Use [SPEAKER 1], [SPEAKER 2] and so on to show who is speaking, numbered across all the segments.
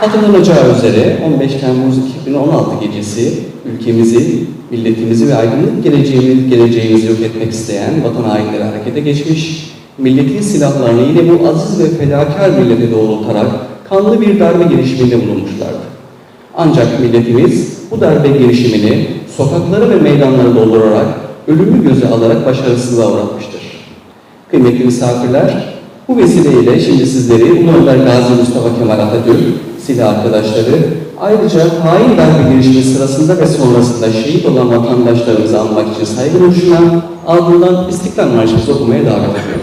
[SPEAKER 1] Hatırlanacağı üzere 15 Temmuz 2016 gecesi ülkemizi, milletimizi ve aydınlık geleceğimizi, geleceğimizi yok etmek isteyen vatan hainleri harekete geçmiş, milletin silahlarını yine bu aziz ve fedakar millete doğrultarak kanlı bir darbe girişiminde bulunmuşlardı. Ancak milletimiz bu darbe girişimini sokakları ve meydanları doldurarak ölümü göze alarak başarısızlığa uğratmıştır. Kıymetli misafirler, bu vesileyle şimdi sizleri Ulu Önder Gazi Mustafa Kemal Atatürk, silah arkadaşları, ayrıca hain darbe girişimi sırasında ve sonrasında şehit olan vatandaşlarımızı anmak için saygı duruşuna ardından İstiklal Marşımızı okumaya davet ediyorum.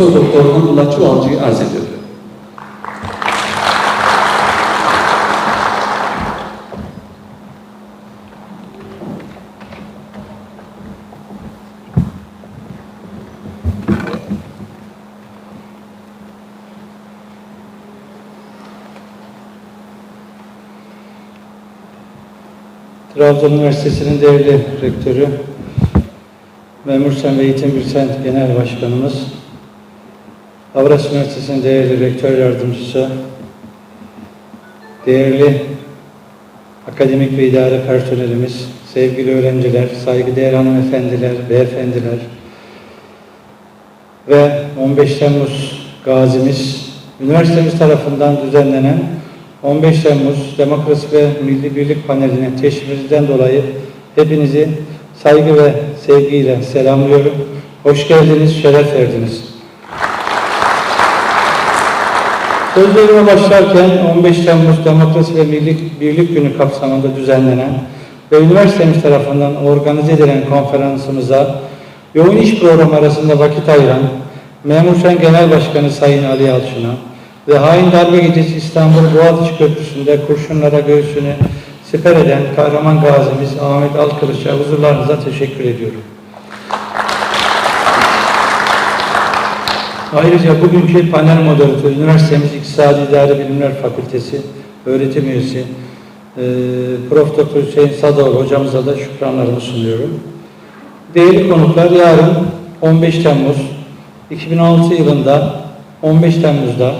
[SPEAKER 1] Profesör Doktor Hamdullah Çuvalcı'yı arz ediyorum.
[SPEAKER 2] Trabzon Üniversitesi'nin değerli rektörü, Memur Sen ve Eğitim Bilsent Genel Başkanımız, Avras Üniversitesi'nin değerli rektör yardımcısı, değerli akademik ve idare personelimiz, sevgili öğrenciler, saygıdeğer hanımefendiler, beyefendiler ve 15 Temmuz gazimiz, üniversitemiz tarafından düzenlenen 15 Temmuz Demokrasi ve Milli Birlik Paneli'ne teşvikinizden dolayı hepinizi saygı ve sevgiyle selamlıyorum. Hoş geldiniz, şeref verdiniz. Sözlerime başlarken 15 Temmuz Demokrasi ve Milli Birlik Günü kapsamında düzenlenen ve üniversitemiz tarafından organize edilen konferansımıza yoğun iş programı arasında vakit ayıran Memurşen Genel Başkanı Sayın Ali Yalçın'a ve hain darbe gecesi İstanbul Boğaziçi Köprüsü'nde kurşunlara göğsünü siper eden kahraman gazimiz Ahmet Alkılıç'a huzurlarınıza teşekkür ediyorum. Ayrıca bugünkü panel moderatörü üniversitemiz İktisadi İdari Bilimler Fakültesi öğretim üyesi e, Prof. Dr. Hüseyin Sadoğlu hocamıza da şükranlarımı sunuyorum. Değerli konuklar yarın 15 Temmuz 2006 yılında 15 Temmuz'da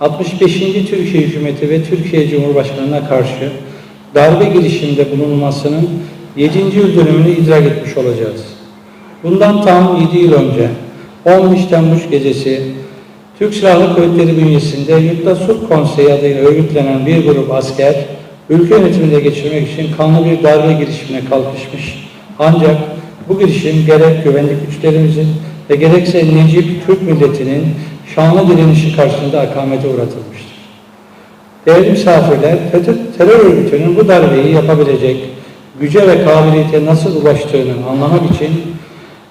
[SPEAKER 2] 65. Türkiye Hükümeti ve Türkiye Cumhurbaşkanı'na karşı darbe girişiminde bulunmasının 7. yıl dönümünü idrak etmiş olacağız. Bundan tam 7 yıl önce 15 Temmuz gecesi Türk Silahlı Kuvvetleri bünyesinde Yurtta Sulh Konseyi adıyla örgütlenen bir grup asker ülke yönetimine geçirmek için kanlı bir darbe girişimine kalkışmış. Ancak bu girişim gerek güvenlik güçlerimizin ve gerekse Necip Türk milletinin şanlı direnişi karşısında akamete uğratılmıştır. Değerli misafirler, terör örgütünün bu darbeyi yapabilecek güce ve kabiliyete nasıl ulaştığını anlamak için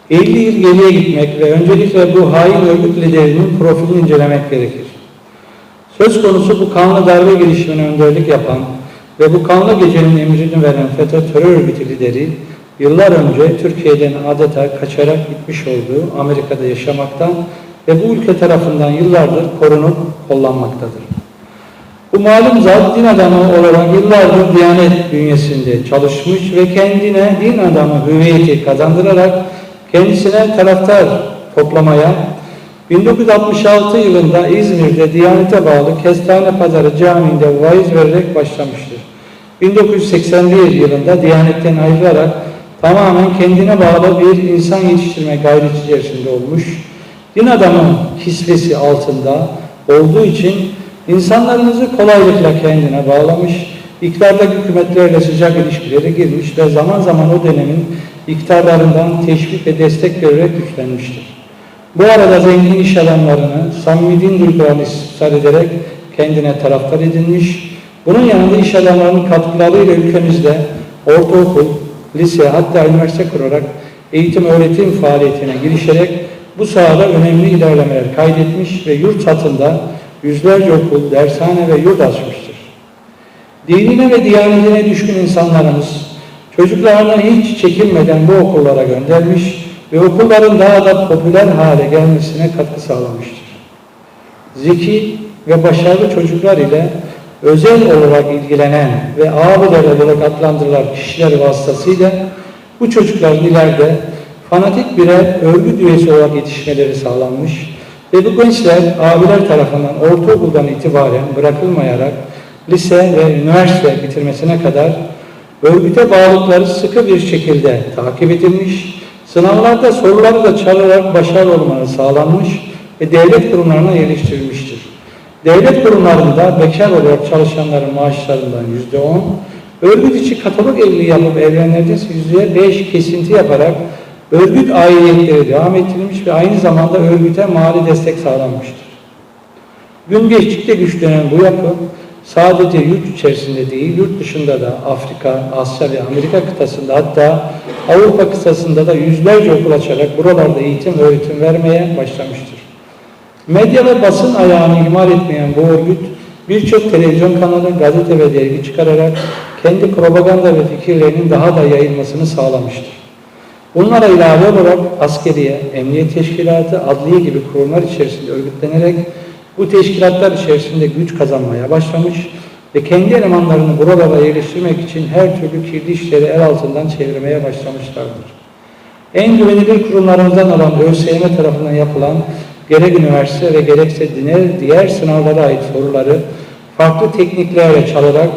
[SPEAKER 2] 50 yıl geriye gitmek ve öncelikle bu hain örgüt liderinin profilini incelemek gerekir. Söz konusu bu kanlı darbe girişimine önderlik yapan ve bu kanlı gecenin emrini veren FETÖ terör örgütü lideri yıllar önce Türkiye'den adeta kaçarak gitmiş olduğu Amerika'da yaşamakta ve bu ülke tarafından yıllardır korunup kollanmaktadır. Bu malum zat din adamı olarak yıllardır Diyanet bünyesinde çalışmış ve kendine din adamı hüviyeti kazandırarak kendisine taraftar toplamaya 1966 yılında İzmir'de Diyanet'e bağlı Kestane Pazarı Camii'nde vaiz vererek başlamıştır. 1981 yılında Diyanet'ten ayrılarak tamamen kendine bağlı bir insan yetiştirme gayreti içerisinde olmuş. Din adamı kisvesi altında olduğu için insanlarımızı kolaylıkla kendine bağlamış, iktidardaki hükümetlerle sıcak ilişkilere girmiş ve zaman zaman o dönemin iktidarlarından teşvik ve destek görerek güçlenmiştir. Bu arada zengin iş adamlarını samimi din duygularını istismar ederek kendine taraftar edinmiş. Bunun yanında iş adamlarının katkılarıyla ülkemizde ortaokul, lise hatta üniversite kurarak eğitim öğretim faaliyetine girişerek bu sahada önemli ilerlemeler kaydetmiş ve yurt satında yüzlerce okul, dershane ve yurt açmıştır. Dinine ve diyanetine düşkün insanlarımız çocuklarını hiç çekinmeden bu okullara göndermiş ve okulların daha da popüler hale gelmesine katkı sağlamıştır. Zeki ve başarılı çocuklar ile özel olarak ilgilenen ve abiler olarak adlandırılan kişiler vasıtasıyla bu çocukların ileride fanatik birer örgüt üyesi olarak yetişmeleri sağlanmış ve bu gençler abiler tarafından ortaokuldan itibaren bırakılmayarak lise ve üniversite bitirmesine kadar örgüte bağlılıkları sıkı bir şekilde takip edilmiş, sınavlarda soruları da çalarak başarılı olmaları sağlanmış ve devlet kurumlarına yerleştirilmiştir. Devlet kurumlarında bekar olarak çalışanların maaşlarından yüzde on, örgüt içi katalog evliliği yapıp evlenenlerden yüzde beş kesinti yaparak örgüt aidiyetleri devam ettirilmiş ve aynı zamanda örgüte mali destek sağlanmıştır. Gün geçtikçe güçlenen bu yapı sadece yurt içerisinde değil, yurt dışında da Afrika, Asya ve Amerika kıtasında hatta Avrupa kıtasında da yüzlerce okul açarak buralarda eğitim, öğretim vermeye başlamıştır. Medya ve basın ayağını ihmal etmeyen bu örgüt birçok televizyon kanalı, gazete ve dergi çıkararak kendi propaganda ve fikirlerinin daha da yayılmasını sağlamıştır. Bunlara ilave olarak askeriye, emniyet teşkilatı, adliye gibi kurumlar içerisinde örgütlenerek bu teşkilatlar içerisinde güç kazanmaya başlamış ve kendi elemanlarını buralara yerleştirmek için her türlü kirli işleri el altından çevirmeye başlamışlardır. En güvenilir kurumlarımızdan olan ÖSYM tarafından yapılan gerek üniversite ve gerekse diğer, sınavlara ait soruları farklı tekniklerle çalarak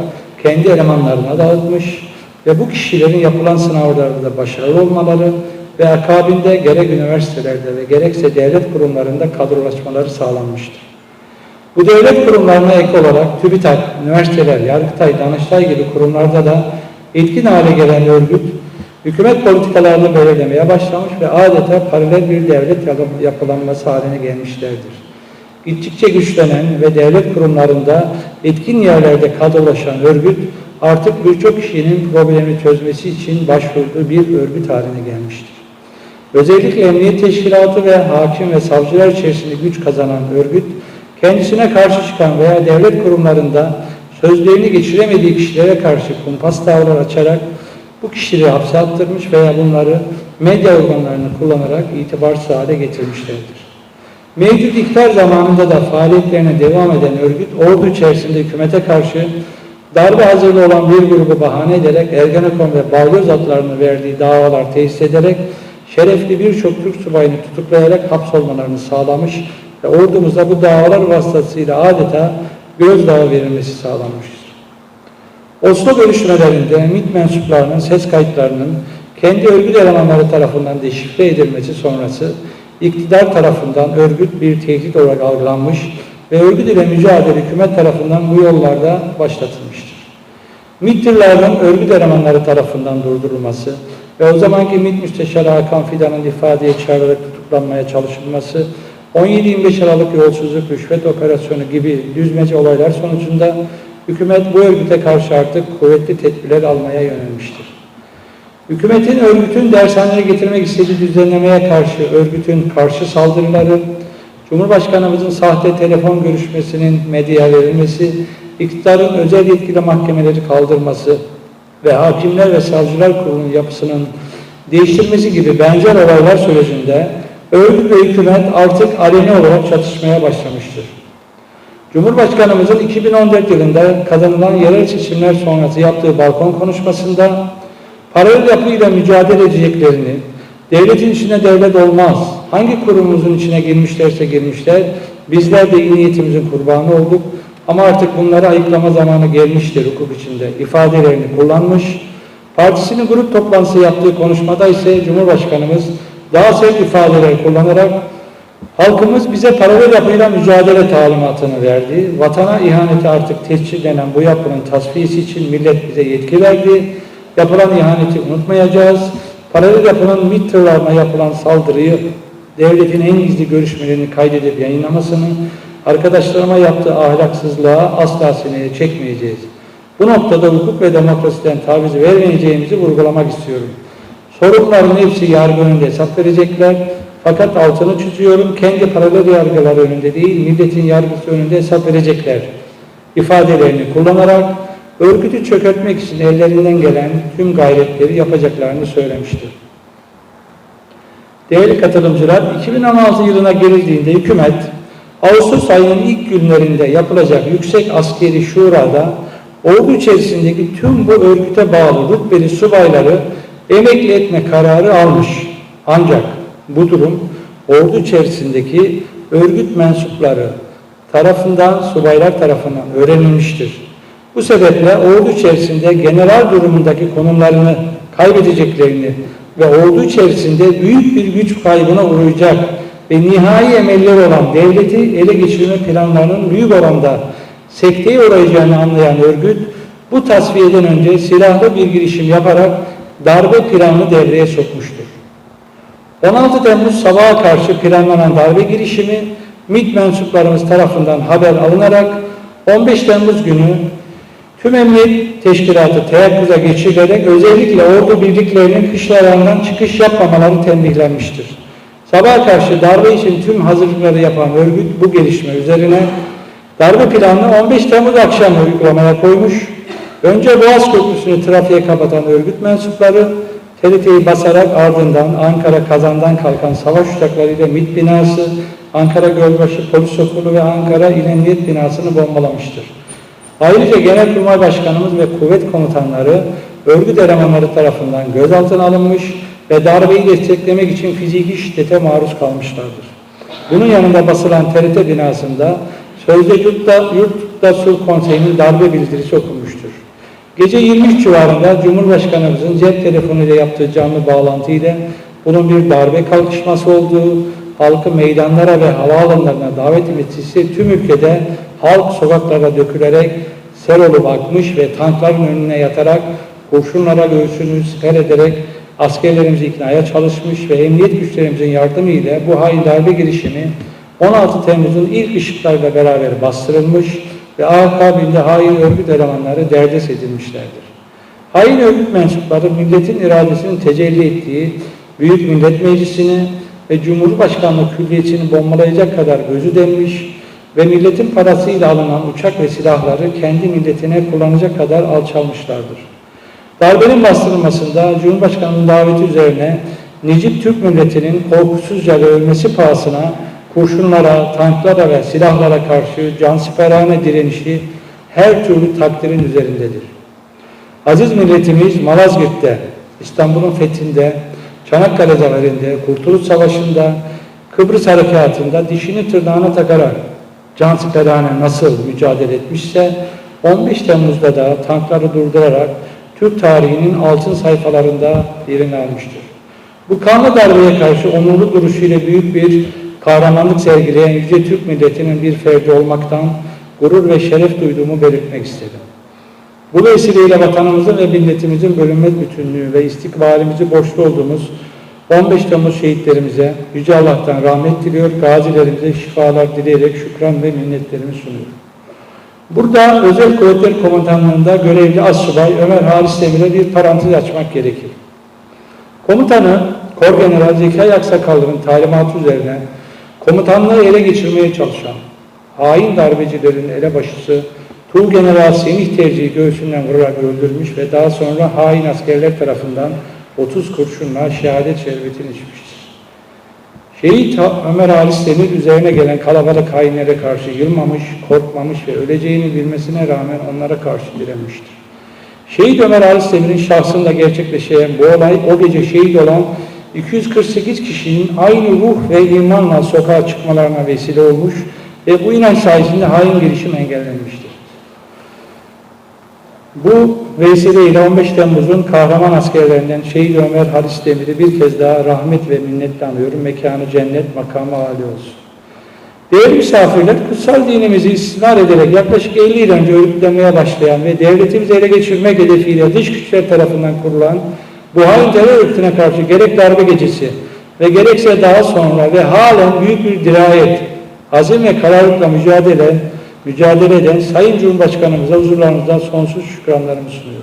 [SPEAKER 2] kendi elemanlarına dağıtmış ve bu kişilerin yapılan sınavlarda başarılı olmaları ve akabinde gerek üniversitelerde ve gerekse devlet kurumlarında kadrolaşmaları sağlanmıştır. Bu devlet kurumlarına ek olarak TÜBİTAK, üniversiteler, Yargıtay, Danıştay gibi kurumlarda da etkin hale gelen örgüt, hükümet politikalarını belirlemeye başlamış ve adeta paralel bir devlet yapılanması haline gelmişlerdir. Gittikçe güçlenen ve devlet kurumlarında etkin yerlerde kadrolaşan örgüt, artık birçok kişinin problemi çözmesi için başvurduğu bir örgüt haline gelmiştir. Özellikle emniyet teşkilatı ve hakim ve savcılar içerisinde güç kazanan örgüt, kendisine karşı çıkan veya devlet kurumlarında sözlerini geçiremediği kişilere karşı kumpas tavırlar açarak bu kişileri hapse attırmış veya bunları medya organlarını kullanarak itibarsız hale getirmişlerdir. Mevcut iktidar zamanında da faaliyetlerine devam eden örgüt ordu içerisinde hükümete karşı darbe hazırlığı olan bir grubu bahane ederek Ergenekon ve Balyoz adlarını verdiği davalar tesis ederek şerefli birçok Türk subayını tutuklayarak hapsolmalarını sağlamış ve ordumuza bu davalar vasıtasıyla adeta gözdağı verilmesi sağlanmıştır. Oslo görüşmelerinde MİT mensuplarının ses kayıtlarının kendi örgüt elemanları tarafından deşifre edilmesi sonrası iktidar tarafından örgüt bir tehdit olarak algılanmış ve örgüt ile mücadele hükümet tarafından bu yollarda başlatılmıştır. MİT'lilerin örgüt elemanları tarafından durdurulması ve o zamanki MİT Müsteşarı Hakan Fidan'ın ifadeye çağrılarak tutuklanmaya çalışılması 17-25 Aralık yolsuzluk, rüşvet operasyonu gibi düzmece olaylar sonucunda hükümet bu örgüte karşı artık kuvvetli tedbirler almaya yönelmiştir. Hükümetin örgütün dershaneye getirmek istediği düzenlemeye karşı örgütün karşı saldırıları, Cumhurbaşkanımızın sahte telefon görüşmesinin medyaya verilmesi, iktidarın özel yetkili mahkemeleri kaldırması ve hakimler ve savcılar kurulunun yapısının değiştirmesi gibi benzer olaylar sürecinde örgüt ve hükümet artık aleni olarak çatışmaya başlamıştır. Cumhurbaşkanımızın 2014 yılında kazanılan yerel seçimler sonrası yaptığı balkon konuşmasında paralel yapıyla mücadele edeceklerini, devletin içine devlet olmaz, hangi kurumumuzun içine girmişlerse girmişler, bizler de iyi niyetimizin kurbanı olduk ama artık bunları ayıklama zamanı gelmiştir hukuk içinde ifadelerini kullanmış. Partisinin grup toplantısı yaptığı konuşmada ise Cumhurbaşkanımız daha sert ifadeler kullanarak Halkımız bize paralel yapıyla mücadele talimatını verdi. Vatana ihaneti artık tescil denen bu yapının tasfiyesi için millet bize yetki verdi. Yapılan ihaneti unutmayacağız. Paralel yapının MİT yapılan saldırıyı devletin en gizli görüşmelerini kaydedip yayınlamasını, arkadaşlarıma yaptığı ahlaksızlığa asla sineye çekmeyeceğiz. Bu noktada hukuk ve demokrasiden taviz vermeyeceğimizi vurgulamak istiyorum. Sorunların hepsi yargı önünde hesap verecekler. Fakat altını çiziyorum, kendi paralel yargılar önünde değil, milletin yargısı önünde hesap verecekler. ifadelerini kullanarak örgütü çökertmek için ellerinden gelen tüm gayretleri yapacaklarını söylemiştir. Değerli katılımcılar, 2016 yılına girildiğinde hükümet, Ağustos ayının ilk günlerinde yapılacak Yüksek Askeri Şura'da ordu içerisindeki tüm bu örgüte bağlı rütbeli subayları emekli etme kararı almış. Ancak bu durum ordu içerisindeki örgüt mensupları tarafından, subaylar tarafından öğrenilmiştir. Bu sebeple ordu içerisinde general durumundaki konumlarını kaybedeceklerini ve ordu içerisinde büyük bir güç kaybına uğrayacak ve nihai emelleri olan devleti ele geçirme planlarının büyük oranda sekteye uğrayacağını anlayan örgüt bu tasfiyeden önce silahlı bir girişim yaparak darbe planını devreye sokmuştur. 16 Temmuz sabaha karşı planlanan darbe girişimi MİT mensuplarımız tarafından haber alınarak 15 Temmuz günü tüm emniyet teşkilatı teyakkuza geçirilerek özellikle ordu birliklerinin kışlalarından çıkış yapmamaları tembihlenmiştir. Sabaha karşı darbe için tüm hazırlıkları yapan örgüt bu gelişme üzerine darbe planını 15 Temmuz akşamı uygulamaya koymuş. Önce Boğaz Köprüsü'nü trafiğe kapatan örgüt mensupları TRT'yi basarak ardından Ankara Kazan'dan kalkan savaş uçaklarıyla MİT binası, Ankara Gölbaşı Polis Okulu ve Ankara İl Emniyet binasını bombalamıştır. Ayrıca Genelkurmay Başkanımız ve kuvvet komutanları örgüt elemanları tarafından gözaltına alınmış ve darbeyi desteklemek için fiziki şiddete maruz kalmışlardır. Bunun yanında basılan TRT binasında sözde yurtta, yurtta sulh konseyinin darbe bildirisi okunmuştur. Gece 23 civarında Cumhurbaşkanımızın cep telefonuyla yaptığı canlı bağlantı ile bunun bir darbe kalkışması olduğu, halkı meydanlara ve havaalanlarına davet etmesi tüm ülkede halk sokaklara dökülerek sel olup akmış ve tankların önüne yatarak kurşunlara göğsünü siper ederek askerlerimizi iknaya çalışmış ve emniyet güçlerimizin yardımı ile bu hain darbe girişimi 16 Temmuz'un ilk ışıklarla beraber bastırılmış ve akabinde hain örgüt elemanları derdest edilmişlerdir. Hain örgüt mensupları milletin iradesinin tecelli ettiği Büyük Millet Meclisi'ni ve Cumhurbaşkanlığı Külliyesi'ni bombalayacak kadar gözü denmiş ve milletin parasıyla alınan uçak ve silahları kendi milletine kullanacak kadar alçalmışlardır. Darbenin bastırılmasında Cumhurbaşkanı'nın daveti üzerine Necip Türk milletinin korkusuzca ölmesi pahasına kurşunlara, tanklara ve silahlara karşı cansiperane direnişi her türlü takdirin üzerindedir. Aziz milletimiz Malazgirt'te, İstanbul'un fethinde, Çanakkale zaferinde, Kurtuluş Savaşı'nda, Kıbrıs Harekatı'nda dişini tırnağına takarak cansiperane nasıl mücadele etmişse 15 Temmuz'da da tankları durdurarak Türk tarihinin altın sayfalarında yerini almıştır. Bu kanlı darbeye karşı onurlu duruşuyla büyük bir kahramanlık sergileyen yüce Türk milletinin bir ferdi olmaktan gurur ve şeref duyduğumu belirtmek istedim. Bu vesileyle vatanımızın ve milletimizin bölünmez bütünlüğü ve istikbalimizi borçlu olduğumuz 15 Temmuz şehitlerimize Yüce Allah'tan rahmet diliyor, gazilerimize şifalar dileyerek şükran ve minnetlerimi sunuyorum. Burada Özel Kuvvetler Komutanlığı'nda görevli Assubay Ömer Halis Demir'e bir parantez açmak gerekir. Komutanı Kor General Zekai Aksakallı'nın talimatı üzerine komutanlığı ele geçirmeye çalışan hain darbecilerin elebaşısı Tuğ General Semih Tercihi göğsünden vurarak öldürmüş ve daha sonra hain askerler tarafından 30 kurşunla şehadet şerbetini içmiştir. Şehit Ömer Halis Demir üzerine gelen kalabalık hainlere karşı yılmamış, korkmamış ve öleceğini bilmesine rağmen onlara karşı direnmiştir. Şehit Ömer Halis Demir'in şahsında gerçekleşen bu olay o gece şehit olan 248 kişinin aynı ruh ve imanla sokağa çıkmalarına vesile olmuş ve bu inanç sayesinde hain girişim engellenmiştir. Bu vesileyle 15 Temmuz'un kahraman askerlerinden Şehit Ömer Halis Demir'i bir kez daha rahmet ve minnetle anıyorum. Mekanı cennet, makamı âli olsun. Değerli misafirler, kutsal dinimizi istismar ederek yaklaşık 50 yıl önce örgütlenmeye başlayan ve devletimizi ele geçirmek hedefiyle dış güçler tarafından kurulan bu hain terör örgütüne karşı gerek darbe gecesi ve gerekse daha sonra ve halen büyük bir dirayet, azim ve kararlılıkla mücadele, mücadele eden Sayın Cumhurbaşkanımıza huzurlarınızda sonsuz şükranlarımı sunuyorum.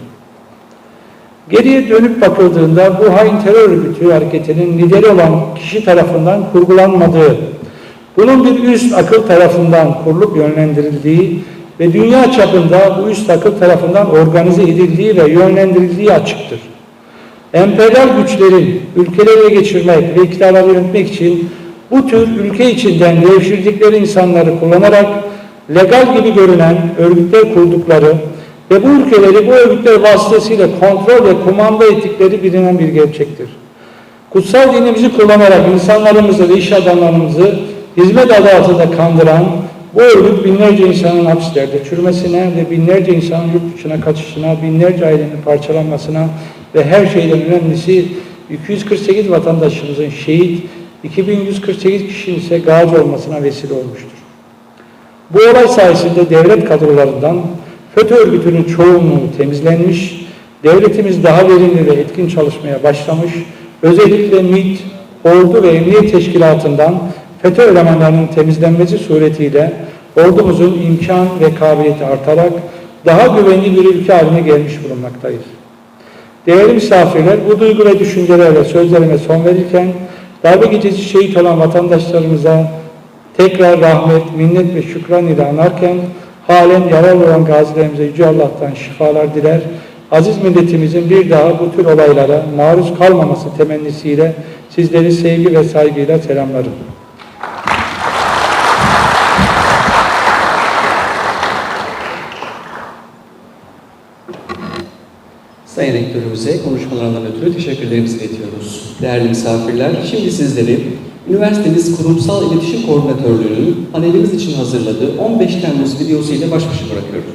[SPEAKER 2] Geriye dönüp bakıldığında bu hain terör örgütü hareketinin lideri olan kişi tarafından kurgulanmadığı, bunun bir üst akıl tarafından kurulup yönlendirildiği ve dünya çapında bu üst akıl tarafından organize edildiği ve yönlendirildiği açıktır. Emperyal güçlerin ülkeleri ele geçirmek ve iktidarları yönetmek için bu tür ülke içinden devşirdikleri insanları kullanarak legal gibi görünen örgütler kurdukları ve bu ülkeleri bu örgütler vasıtasıyla kontrol ve kumanda ettikleri bilinen bir gerçektir. Kutsal dinimizi kullanarak insanlarımızı ve iş adamlarımızı hizmet adı altında kandıran bu örgüt binlerce insanın hapislerde çürümesine ve binlerce insanın yurt dışına kaçışına, binlerce ailenin parçalanmasına ve her şeyden önemlisi 248 vatandaşımızın şehit, 2148 kişinin ise gazi olmasına vesile olmuştur. Bu olay sayesinde devlet kadrolarından FETÖ örgütünün çoğunluğu temizlenmiş, devletimiz daha verimli ve etkin çalışmaya başlamış, özellikle MİT, Ordu ve Emniyet Teşkilatı'ndan FETÖ elemanlarının temizlenmesi suretiyle ordumuzun imkan ve kabiliyeti artarak daha güvenli bir ülke haline gelmiş bulunmaktayız. Değerli misafirler, bu duygu ve düşüncelerle sözlerime son verirken, darbe gecesi şehit olan vatandaşlarımıza tekrar rahmet, minnet ve şükran ile anarken, halen yaralı olan gazilerimize Yüce Allah'tan şifalar diler, aziz milletimizin bir daha bu tür olaylara maruz kalmaması temennisiyle sizleri sevgi ve saygıyla selamlarım.
[SPEAKER 1] Sayın Rektörümüze konuşmalarından ötürü teşekkürlerimizi iletiyoruz. Değerli misafirler, şimdi sizleri üniversitemiz Kurumsal İletişim Koordinatörlüğü'nün panelimiz için hazırladığı 15 Temmuz videosu ile baş başa bırakıyorum.